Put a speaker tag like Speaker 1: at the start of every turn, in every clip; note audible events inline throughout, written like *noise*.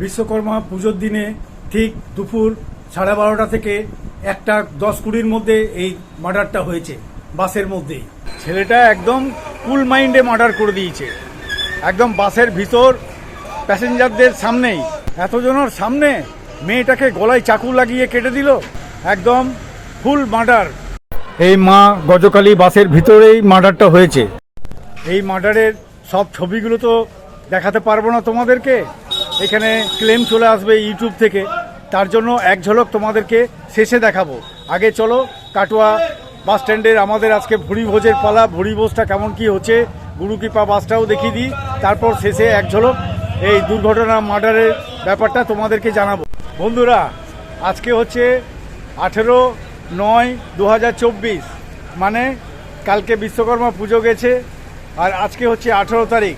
Speaker 1: বিশ্বকর্মা পুজোর দিনে ঠিক দুপুর সাড়ে বারোটা থেকে একটা দশ কুড়ির মধ্যে এই মার্ডারটা হয়েছে, বাসের মধ্যেই। ছেলেটা একদম কুল মাইন্ডে মার্ডার করে দিয়েছে। একদম বাসের ভিতর প্যাসেঞ্জারদের সামনেই। এতজনের সামনে মেয়েটাকে গলায় চাকু লাগিয়ে কেটে দিল। একদম ফুল মার্ডার। এই মা গজকালী বাসের ভিতরেই মার্ডারটা হয়েছে। এই মার্ডারের সব ছবিগুলো তো দেখাতে পারব না তোমাদেরকে। এখানে ক্লেম চলে আসবে ইউটিউব থেকে। তার জন্য এক ঝলক তোমাদেরকে শেষে দেখাবো। আগে চলো, কাটোয়া বাস স্ট্যান্ডের আমাদের আজকে ভুড়ি ভোজের পালা, ভুড়ি ভোজটা কেমন কি হচ্ছে, গুরুকৃপা বাসটাও দেখিয়ে দিই। তারপর শেষে এক ঝলক এই দুর্ঘটনা, মার্ডারের ব্যাপারটা তোমাদেরকে জানাব। বন্ধুরা, আজকে হচ্ছে আঠেরো নয় দু মানে কালকে বিশ্বকর্মা পুজো গেছে, আর আজকে হচ্ছে আঠেরো তারিখ।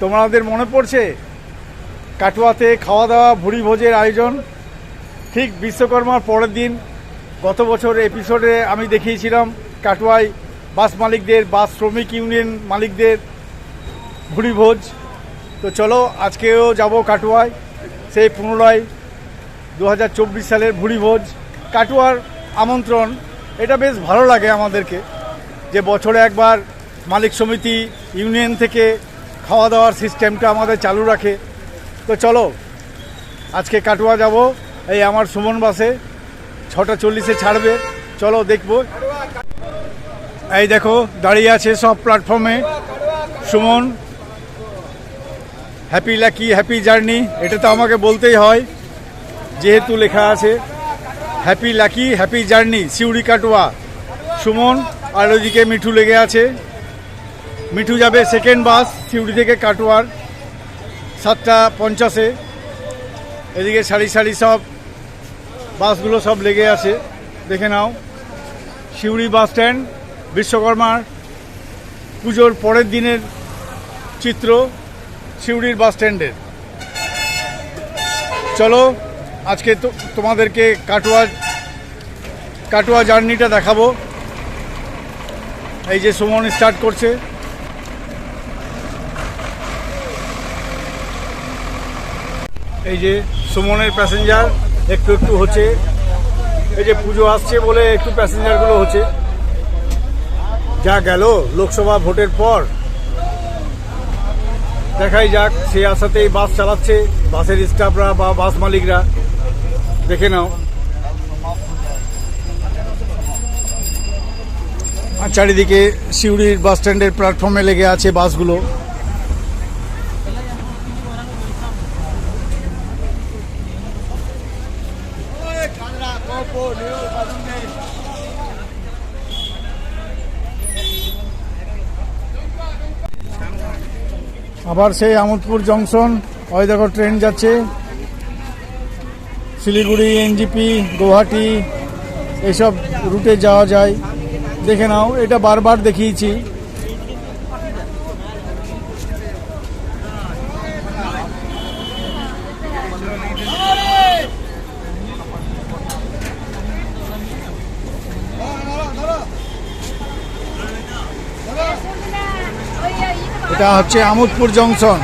Speaker 1: তোমাদের মনে পড়ছে? কাটুয়াতে খাওয়া দাওয়া ভুড়ি ভোজের আয়োজন? ঠিক বিশ্বকর্মার পরের দিন গত বছর এপিসোডে আমি দেখিয়েছিলাম কাটুয়ায় বাস মালিকদের, বাস শ্রমিক ইউনিয়ন মালিকদের ভুড়ি ভোজ তো চলো, আজকেও যাব কাটুয়ায়। সেই পুনরায় দু হাজার চব্বিশ সালের ভুড়ি ভোজ কাটুয়ার আমন্ত্রণ, এটা বেশ ভালো লাগে আমাদেরকে যে বছরে একবার মালিক সমিতি ইউনিয়ন থেকে খাওয়া দাওয়ার সিস্টেমটা আমাদের চালু রাখে। তো চলো, আজকে কাটুয়া যাব। এই আমার সুমন বাসে, ছটা চল্লিশে ছাড়বে। চলো দেখব। এই দেখো, দাঁড়িয়ে আছে সব প্ল্যাটফর্মে Suman happy lucky happy journey এটা তো আমাকে বলতেই হয়। যেহেতু লেখা আছে happy lucky happy journey Suri Katwa. Suman, আর ওইদিকে মিঠু লেগে আছে। মিঠু যাবে সেকেন্ড বাস সিউড়ি থেকে কাটোয়ার, সাতটা পঞ্চাশে। এদিকে সারি সারি সব বাসগুলো সব লেগে আছে। দেখে নাও, সিউড়ি বাস স্ট্যান্ড বিশ্বকর্মার পুজোর পরের দিনের চিত্র সিউড়ির বাস স্ট্যান্ডের চলো, আজকে তো তোমাদেরকে কাটোয়া কাটোয়া জার্নিটা দেখাবো। এই যে সুমন স্টার্ট করছে। এই যে সুমনের প্যাসেঞ্জার একটু একটু হচ্ছে। এই যে পুজো আসছে বলে একটু প্যাসেঞ্জারগুলো হচ্ছে। যা গেল লোকসভা ভোটের পর। দেখাই যাক সে আশাতেই বাস চালাচ্ছে। বাসের স্টাফরা বা বাস মালিকরা। দেখে নাও। আর চারিদিকে সিউড়ির বাস স্ট্যান্ডের প্ল্যাটফর্মে লেগে আছে বাসগুলো। আবার সেই আমোদপুর জংশন, ওই দেখো ট্রেন যাচ্ছে। শিলিগুড়ি, এনজিপি, গুয়াহাটি, এসব রুটে যাওয়া যায়। দেখে নাও, এটা বারবার দেখিয়েছি। এটা হচ্ছে আমোদপুর জংশন।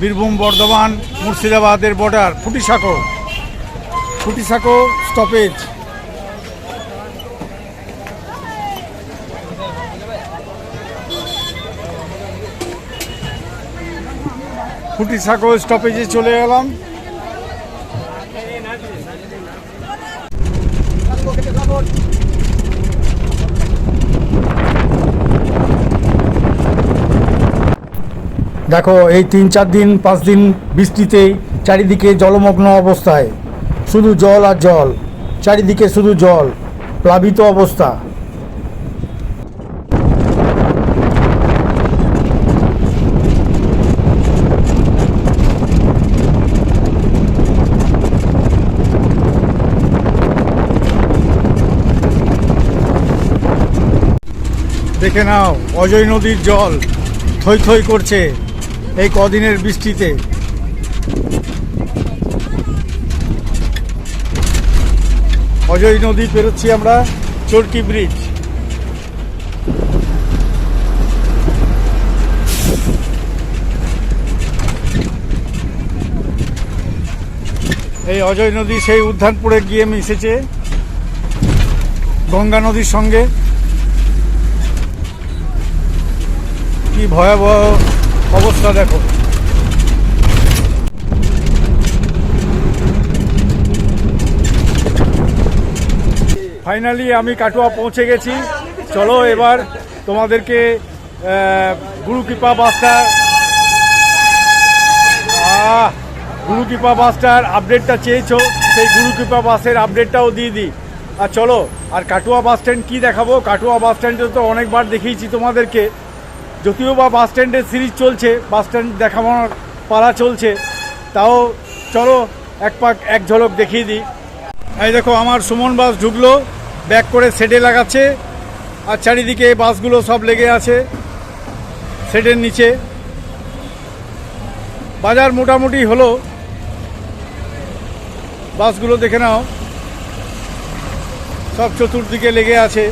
Speaker 1: বীরভূম বর্ধমান মুর্শিদাবাদের বর্ডার ফুটিসাঁকো। ফুটিসাঁকো স্টপেজ ফুটিসাঁকো স্টপেজে চলে গেলাম। দেখো, এই তিন, চার দিন, পাঁচ দিন বৃষ্টিতেই চারিদিকে জলমগ্ন অবস্থায়। শুধু জল আর জল। চারিদিকে শুধু জল। প্লাবিত অবস্থা। দেখে নাও, অজয় নদীর জল থই থই করছে। এই কদিনের বৃষ্টিতে। অজয় নদী পেরোচ্ছি আমরা, চরকি ব্রিজ। এই অজয় নদী সেই উদ্যানপুরে গিয়ে মিশেছে গঙ্গা নদীর সঙ্গে। কি ভয়াবহ অবস্থা দেখো। ফাইনালি আমি কাটোয়া পৌঁছে গেছি। চলো এবার তোমাদেরকে গুরুকৃপা বাসটা আহ, গুরুকৃপা বাসটার আপডেটটা চেয়েছো সেই গুরুকৃপা বাসের আপডেটটাও দিয়ে দিই। আর চলো আর কাটোয়া বাস স্ট্যান্ড কী দেখাবো? কাটোয়া বাস স্ট্যান্ডে তো অনেকবার দেখিয়েছি তোমাদেরকে। যদিও বা বাস স্ট্যান্ডের সিরিজ চলছে, বাস স্ট্যান্ড দেখানোর পালা চলছে, তাও চলো এক পাক, এক ঝলক দেখিয়ে দিই। এই দেখো, আমার সুমন বাস ঢুকলো, ব্যাক করে সেডে লাগাচ্ছে, আর চারিদিকে বাসগুলো সব লেগে আছে সেডের নিচে। বাজার মোটামুটি হলো। বাসগুলো দেখে নাও। সব চতুর্দিকে লেগে আছে।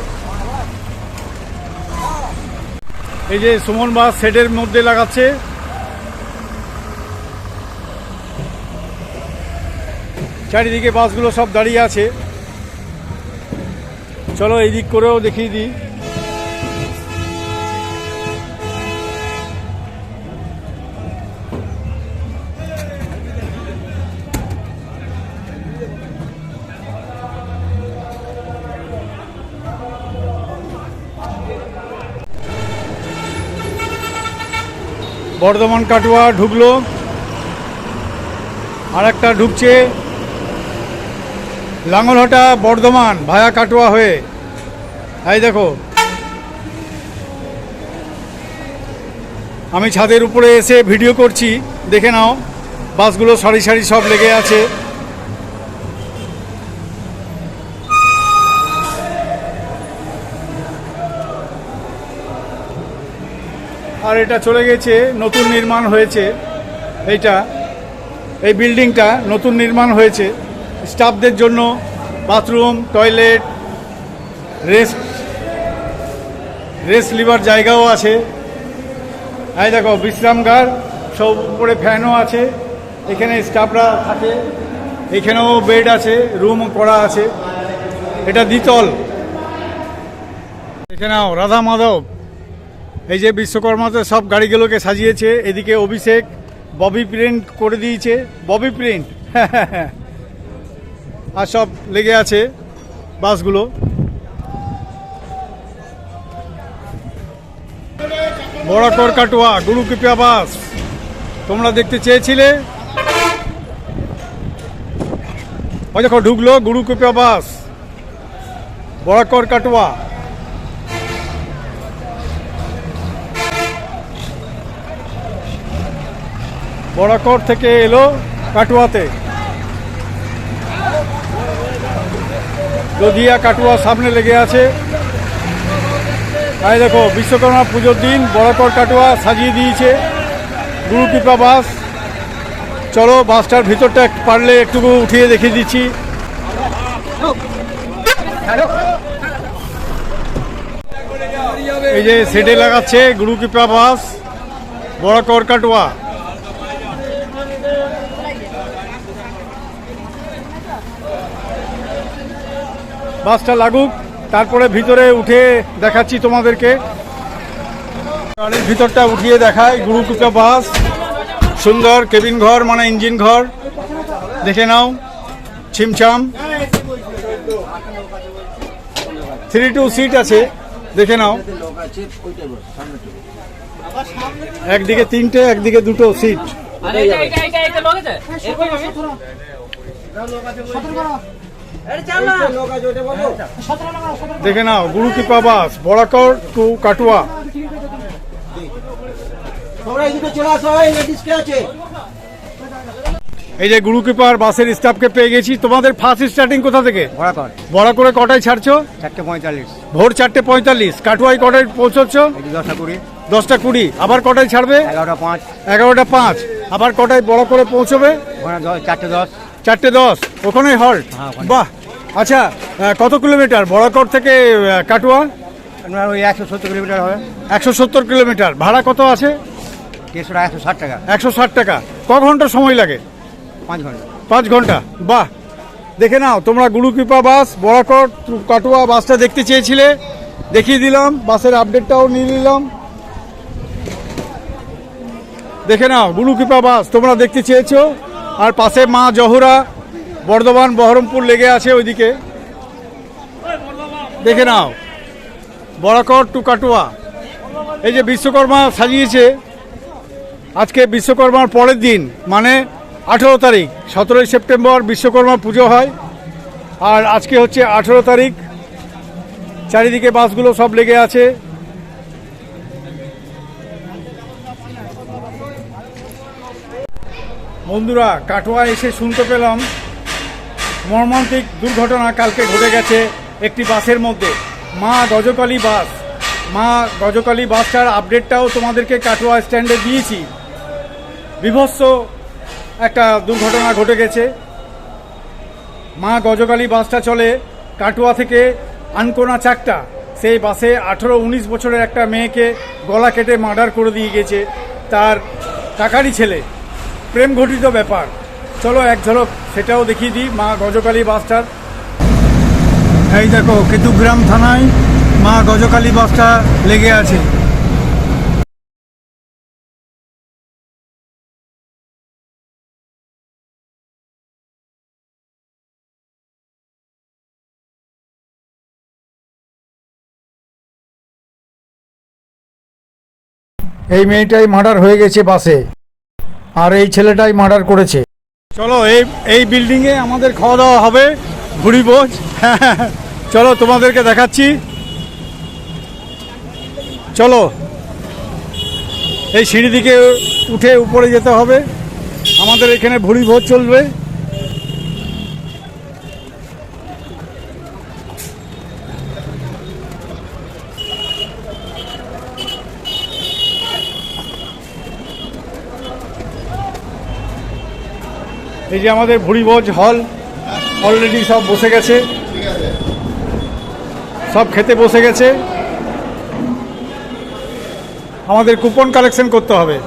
Speaker 1: এই যে সুমন বাস সেটের মধ্যে লাগাচ্ছে। চারিদিকে বাসগুলো সব দাঁড়িয়ে আছে। চলো এই দিক করেও দেখিয়ে দিই। বর্ধমান কাটোয়া ঢুকলো। আর একটা ঢুকছে লাঙ্গলহাটা বর্ধমান, ভায়া কাটোয়া হয়ে। এই দেখো। আমি ছাদের উপরে এসে ভিডিও করছি, দেখে নাও, বাসগুলো সারি সারি সব লেগে আছে। আর এটা চলে গেছে, নতুন নির্মাণ হয়েছে। এইটা, এই বিল্ডিংটা নতুন নির্মাণ হয়েছে। স্টাফদের জন্য বাথরুম, টয়লেট, রেস্ট রেস্ট লিবার জায়গাও আছে। এই দেখো বিশ্রামগার সব উপরে ফ্যানও আছে। এখানে স্টাফরা থাকে। এখানেও বেড আছে, রুম করা আছে। এটা দ্বিতল। এখানেও রাধা মাধব। এই যে বিশ্বকর্মাতে সব গাড়িগুলোকে সাজিয়েছে, এদিকে অভিষেক, ববি প্রিন্ট করে দিয়েছে। ববি প্রিন্ট। আর সব লেগে আছে বাসগুলো। বড়কর কাটোয়া, গুরুকৃপা বাস। তোমরা দেখতে চেয়েছিলে? ওই দেখো, ঢুকলো গুরুকৃপা বাস। বড়কর কাটোয়া। বড়াকর থেকে এলো কাটুয়াতে। নদিয়া কাটুয়া সামনে লেগে আছে। তাই দেখো, বিশ্বকর্মা পুজোর দিন বড়াকর কাটুয়া সাজিয়ে দিয়েছে। গুরুকৃপা বাস। চলো, বাসটার ভিতরটা পারলে একটুকু উঠিয়ে দেখিয়ে দিচ্ছি। এই যে সেটে লাগাচ্ছে গুরুকৃপা বাস বড়াকর কাটুয়া। বাসটা লাগুক তারপরে ভিতরে উঠে দেখাচ্ছি তোমাদেরকে। গাড়ির ভিতরটা উঠিয়ে দেখায় গুরুকুটা বাস সুন্দর কেবিন ঘর মানে ইঞ্জিন ঘর। দেখে নাও ছিমছাম। থ্রি টু সিট আছে দেখে নাও। একদিকে তিনটে একদিকে দুটো সিট দেখে নাও গুরু গুরুকিপা বাস বড়াকর টু কাটুয়া।
Speaker 2: এই
Speaker 1: যে গুরুকিপার বাসের স্টাফকে পেয়ে গেছি। তোমাদের ফার্স্ট স্টার্টিং কোথা থেকে?
Speaker 2: ভরা কর
Speaker 1: বড়া করে কটায় ছাড়ছো?
Speaker 2: চারটে পঁয়তাল্লিশ।
Speaker 1: ভোর চারটে পঁয়তাল্লিশ। কাটুয়ায় কটায় পৌঁছচ্ছ?
Speaker 2: দশটা কুড়ি।
Speaker 1: দশটা কুড়ি। আবার কটায় ছাড়বে?
Speaker 2: এগারোটা পাঁচ।
Speaker 1: এগারোটা পাঁচ। আবার কটায় বড় করে পৌঁছবে
Speaker 2: দশ চারটে দশ।
Speaker 1: চারটে দশ। ওখানেই হল্ট
Speaker 2: হ্যাঁ,
Speaker 1: বাহ! আচ্ছা কত কিলোমিটার? বড়াকর থেকে কাটুয়া?
Speaker 2: আপনার ওই একশো সত্তর কিলোমিটার হবে।
Speaker 1: একশো সত্তর কিলোমিটার। ভাড়া কত আছে?
Speaker 2: দেড়শোটা একশো ষাট টাকা।
Speaker 1: একশো ষাট টাকা। ক ঘণ্টা সময় লাগে?
Speaker 2: পাঁচ ঘণ্টা।
Speaker 1: পাঁচ ঘণ্টা। বাহ! দেখে নাও তোমরা গুরুকৃপা বাস বড়াকর কাটুয়া বাসটা দেখতে চেয়েছিলে। দেখিয়ে দিলাম বাসের আপডেটটাও নিয়ে নিলাম। দেখে নাও গুরুকৃপা বাস তোমরা দেখতে চেয়েছো। আর পাশে মা জহুরা বর্ধমান, বহরমপুর লেগে আছে ওইদিকে। দেখে নাও। বড়াকর টু কাটুয়া। এই যে বিশ্বকর্মা সাজিয়েছে, আজকে বিশ্বকর্মার পরের দিন মানে আঠেরো তারিখ, সতেরোই সেপ্টেম্বর বিশ্বকর্মা পুজো হয়। আর আজকে হচ্ছে আঠেরো তারিখ, চারিদিকে বাসগুলো সব লেগে আছে। বন্ধুরা, কাটোয়া এসে শুনতে পেলাম। মর্মান্তিক দুর্ঘটনা কালকে ঘটে গেছে একটি বাসের মধ্যে। মা গজকালী বাস। মা গজকালী বাসটার আপডেটটাও তোমাদেরকে কাটোয়া স্ট্যান্ডে দিয়েছি। বিভৎস একটা দুর্ঘটনা ঘটে গেছে। মা গজকালী বাসটা চলে কাটোয়া থেকে আনকোনা চাকটা। সেই বাসে আঠেরো উনিশ বছরের একটা মেয়েকে গলা কেটে মার্ডার করে দিয়ে গেছে। তার টাকারই ছেলে। প্রেম ঘটিত ব্যাপার। চলো এক ঝলক, সেটাও দেখিয়ে দিই, মা গজকালী বাসটার এই দেখো, কেতুগ্রাম থানায় মা গজকালী বাসটা লেগে আছে। এই মেয়েটাই মার্ডার হয়ে গেছে বাসে, আর এই ছেলেটাই মার্ডার করেছে। চলো, এই এই বিল্ডিংয়ে আমাদের খাওয়া দাওয়া হবে, ভুড়ি বোঝ *laughs* চলো, তোমাদেরকে দেখাচ্ছি। চলো, এই সিঁড়ি দিকে উঠে উপরে যেতে হবে। আমাদের এখানে ভুড়ি ভোজ চলবে। এই যে আমাদের ভুড়িভোজ হল অলরেডি সব বসে গেছে। সব খেতে বসে গেছে। আমাদের কুপন কালেকশন করতে হবে।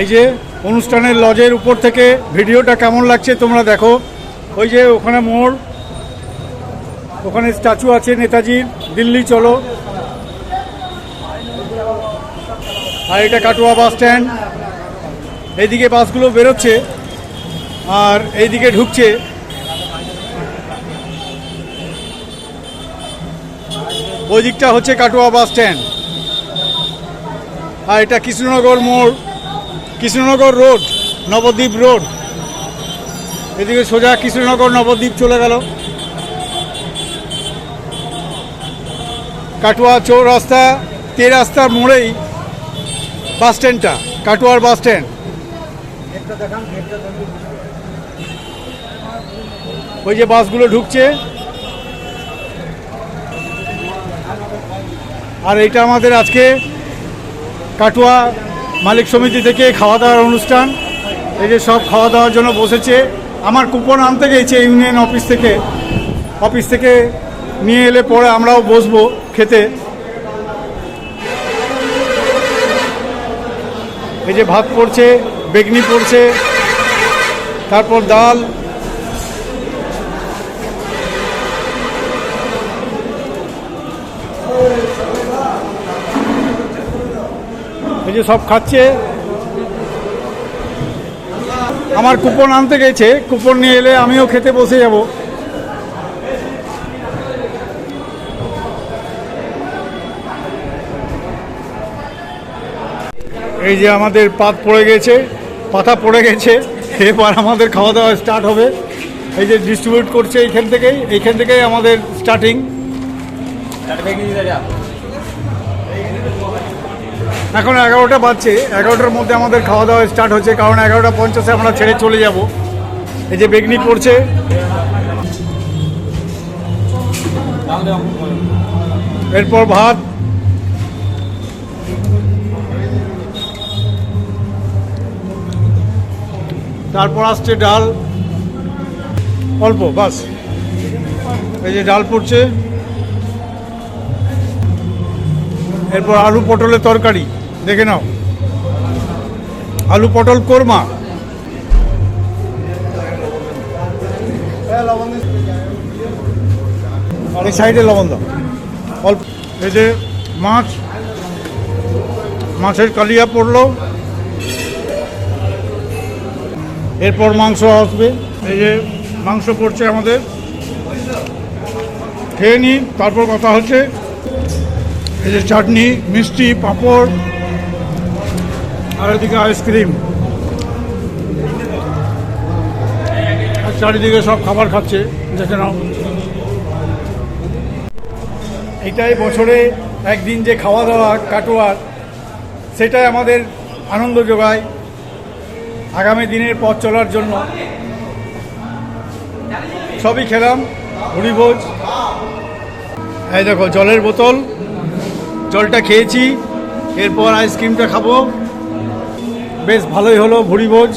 Speaker 1: এই যে অনুষ্ঠানের লজের উপর থেকে ভিডিওটা কেমন লাগছে তোমরা দেখো। ওই যে ওখানে মোড়, ওখানে স্ট্যাচু আছে নেতাজির দিল্লি চলো। আর এটা কাটোয়া বাস স্ট্যান্ড। এইদিকে বাসগুলো বেরোচ্ছে আর এইদিকে ঢুকছে। ওই দিকটা হচ্ছে কাটোয়া বাস স্ট্যান্ড। আর এটা কৃষ্ণনগর মোড়, কৃষ্ণনগর রোড, নবদ্বীপ রোড। এদিকে সোজা কৃষ্ণনগর, নবদ্বীপ চলে গেল। কাটোয়া চৌরাস্তা তে রাস্তার মোড়েই বাস স্ট্যান্ডটা, কাটোয়ার বাস স্ট্যান্ড। ওই যে বাসগুলো ঢুকছে। আর এটা আমাদের আজকে কাটুয়া মালিক সমিতি থেকে খাওয়া দাওয়ার অনুষ্ঠান। এই যে সব খাওয়া দাওয়ার জন্য বসেছে। আমার কুপন আনতে গেছে ইউনিয়ন অফিস থেকে। অফিস থেকে নিয়ে এলে পরে আমরাও বসবো খেতে। এই যে ভাত পড়ছে। বেগনি পড়ছে, তারপর ডাল এই যে সব খাচ্ছে। আমার কুপন আনতে গেছে, কুপন নিয়ে এলে আমিও খেতে বসে যাব। এই যে আমাদের পাত পড়ে গেছে। পাতা পড়ে গেছে। এবার আমাদের খাওয়া দাওয়া স্টার্ট হবে। এই যে ডিস্ট্রিবিউট করছে এইখান থেকেই এইখান থেকেই আমাদের স্টার্টিং এখন এগারোটা বাজছে, এগারোটার মধ্যে আমাদের খাওয়া দাওয়া স্টার্ট হচ্ছে, কারণ এগারোটা পঞ্চাশে আমরা ছেড়ে চলে যাব। এই যে বেগনি পড়ছে। এরপর ভাত তারপর আসছে ডাল। অল্প, বাস। এই যে ডাল পড়ছে। এরপর আলু পটলের তরকারি। দেখে নাও। আলু পটল কোরমা। এই সাইডে লবণ দাও। অল্প। এই যে মাছ। মাছের কালিয়া পড়ল। এরপর মাংস আসবে। এই যে মাংস পড়ছে আমাদের। খেয়ে নিই তারপর কথা হচ্ছে। এই যে চাটনি মিষ্টি পাঁপড় আর এদিকে আইসক্রিম। আর চারিদিকে সব খাবার খাচ্ছে দেখে নাও। এটাই বছরে একদিন যে খাওয়া দাওয়া কাটোয়ার সেটাই আমাদের আনন্দ যোগায়। আগামী দিনের পথ চলার জন্য সবই খেলাম, ভুড়িভোজ। এই দেখো, জলের বোতল, জলটা খেয়েছি, এরপর আইসক্রিমটা খাব। বেশ ভালোই হলো ভুড়িভোজ।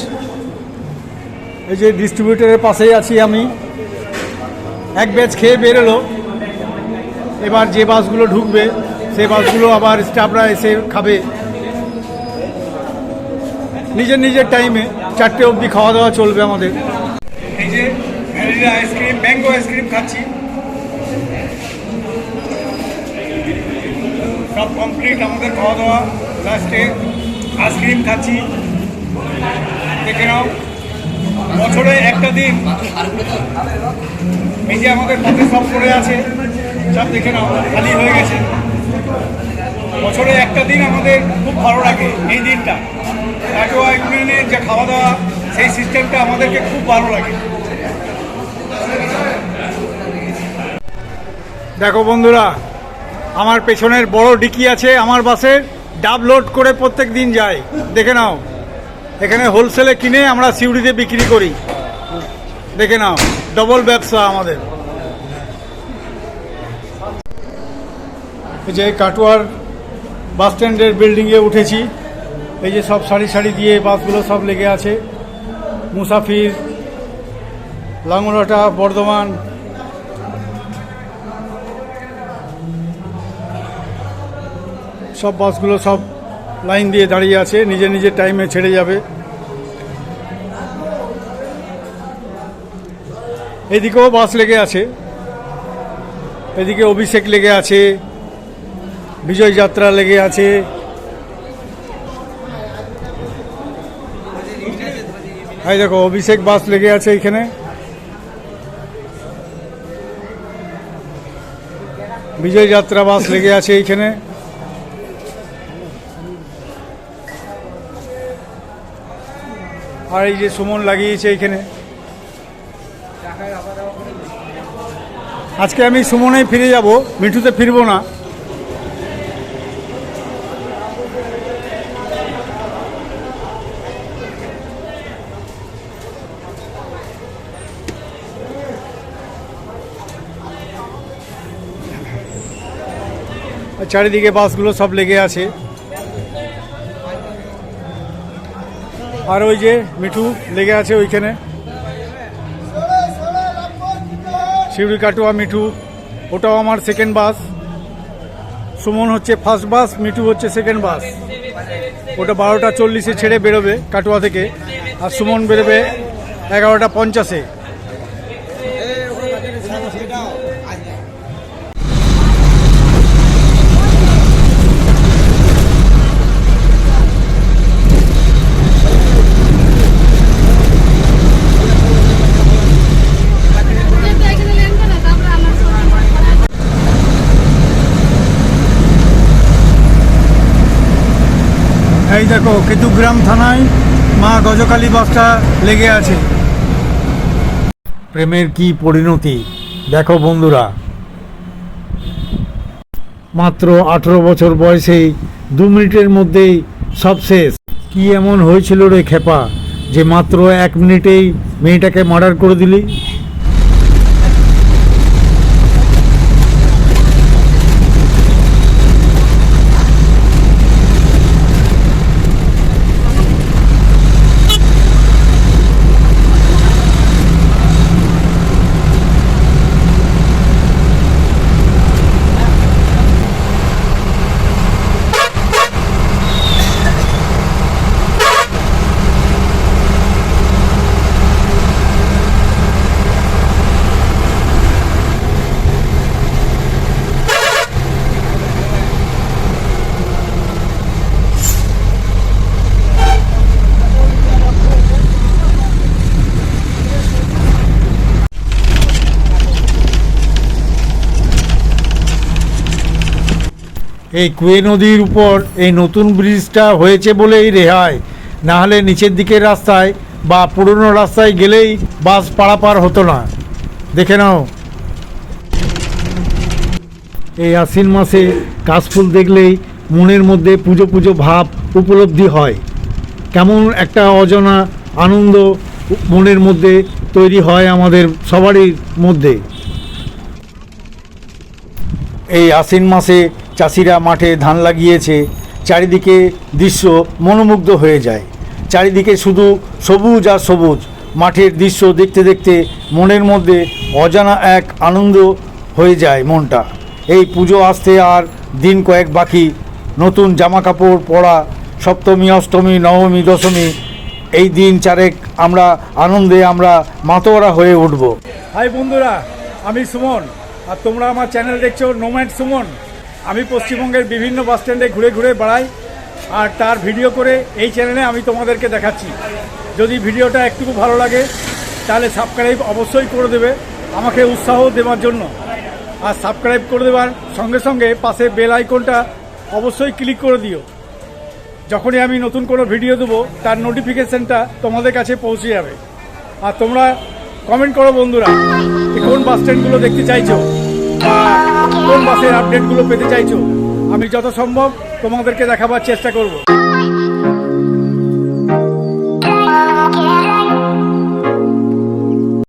Speaker 1: এই যে ডিস্ট্রিবিউটরের পাশেই আছি আমি। এক ব্যাচ খেয়ে বেরোলো। এবার যে বাসগুলো ঢুকবে, সে বাসগুলো আবার স্টাফরা এসে খাবে। নিজের নিজের টাইমে চারটে অবধি খাওয়া দাওয়া চলবে আমাদের। এই যে আইসক্রিম আইসক্রিম খাচ্ছি। সব কমপ্লিট আমাদের খাওয়া দাওয়া লাস্টে আইসক্রিম খাচ্ছি। দেখে নাও, বছরে একটা দিন এই যে আমাদের পথে সব পড়ে আছে। সব দেখে নাও, খালি হয়ে গেছে। বছরে একটা দিন আমাদের খুব ভালো লাগে এই দিনটা। ইউনিয়নের যে খাওয়া দাওয়া সেই সিস্টেমটা আমাদেরকে খুব ভালো লাগে। দেখো বন্ধুরা, আমার পেছনের বড় ডিকি আছে, আমার বাসের ডাব লোড করে প্রত্যেক দিন যায়। দেখে নাও, এখানে হোলসেলে কিনে আমরা সিউড়িতে বিক্রি করি। দেখে নাও ডবল ব্যবসা আমাদের। যে কাটোয়ার বাস স্ট্যান্ডের বিল্ডিংয়ে উঠেছি। এই যে সব সারি সারি দিয়ে বাসগুলো সব লেগে আছে। মুসাফির, লাঙ্গলটা, বর্ধমান। সব বাসগুলো সব লাইন দিয়ে দাঁড়িয়ে আছে নিজের নিজের টাইমে ছেড়ে যাবে। এদিকেও বাস লেগে আছে। এদিকে অভিষেক লেগে আছে। বিজয় যাত্রা লেগে আছে। এই দেখো, অভিষেক বাস লেগে আছে এখানে। বিজয় যাত্রা বাস লেগে আছে এইখানে আর এই যে সুমন লাগিয়েছে এইখানে আজকে আমি সুমনেই ফিরে যাব, মিঠুতে ফিরবো না। চারিদিকে বাসগুলো সব লেগে আছে। আর ওই যে মিঠু লেগে আছে ওইখানে। শিউরি কাটুয়া মিঠু, ওটাও আমার সেকেন্ড বাস সুমন হচ্ছে ফার্স্ট বাস মিঠু হচ্ছে সেকেন্ড বাস ওটা বারোটা চল্লিশে ছেড়ে বেরোবে কাটুয়া থেকে। আর সুমন বেরোবে এগারোটা পঞ্চাশে। দেখো, কেতুগ্রাম থানায় মা গজকালী বাসটা লেগে আছে। প্রেমের কি পরিণতি? দেখো বন্ধুরা। মাত্র আঠেরো বছর বয়সে দু মিনিটের মধ্যেই সব শেষ। কি এমন হয়েছিল রে খেপা, যে মাত্র এক মিনিটেই মেয়েটাকে মার্ডার করে দিলি? এই কুয়ে নদীর উপর এই নতুন ব্রিজটা হয়েছে বলেই রেহাই। না হলে নিচের দিকের রাস্তায় বা পুরনো রাস্তায় গেলেই বাস পারাপার হতো না। দেখে নাও। এই আশ্বিন মাসে কাশফুল দেখলেই মনের মধ্যে পুজো পুজো ভাব উপলব্ধি হয়। কেমন একটা অজানা আনন্দ মনের মধ্যে তৈরি হয় আমাদের সবারই মধ্যে। এই আশ্বিন মাসে চাষিরা মাঠে ধান লাগিয়েছে, চারিদিকে দৃশ্য মনোমুগ্ধ হয়ে যায়। চারিদিকে শুধু সবুজ আর সবুজ, মাঠের দৃশ্য দেখতে দেখতে মনের মধ্যে অজানা এক আনন্দ হয়ে যায় মনটা। এই পুজো আসতে আর দিন কয়েক বাকি, নতুন জামা কাপড় পরা, সপ্তমী, অষ্টমী, নবমী, দশমী, এই দিন চারেক আমরা আনন্দে আমরা মাতোয়ারা হয়ে উঠব। হাই বন্ধুরা, আমি সুমন, আর তোমরা আমার চ্যানেল দেখছ নোম্যাড সুমন। আমি পশ্চিমবঙ্গের বিভিন্ন বাস স্ট্যান্ডে ঘুরে ঘুরে বেড়াই, আর তার ভিডিও করে এই চ্যানেলে আমি তোমাদেরকে দেখাচ্ছি। যদি ভিডিওটা একটুকু ভালো লাগে, তাহলে সাবস্ক্রাইব অবশ্যই করে দেবে, আমাকে উৎসাহ দেওয়ার জন্য। আর সাবস্ক্রাইব করে দেওয়ার সঙ্গে সঙ্গে পাশে বেল আইকনটা অবশ্যই ক্লিক করে দিও। যখনই আমি নতুন কোনো ভিডিও দেবো, তার নোটিফিকেশনটা তোমাদের কাছে পৌঁছে যাবে। আর তোমরা কমেন্ট করো বন্ধুরা কোন বাস স্ট্যান্ডগুলো দেখতে চাইছো। কোন বাসের আপডেটগুলো পেতে চাইছো? আমি যত সম্ভব তোমাদেরকে দেখাবার চেষ্টা করব।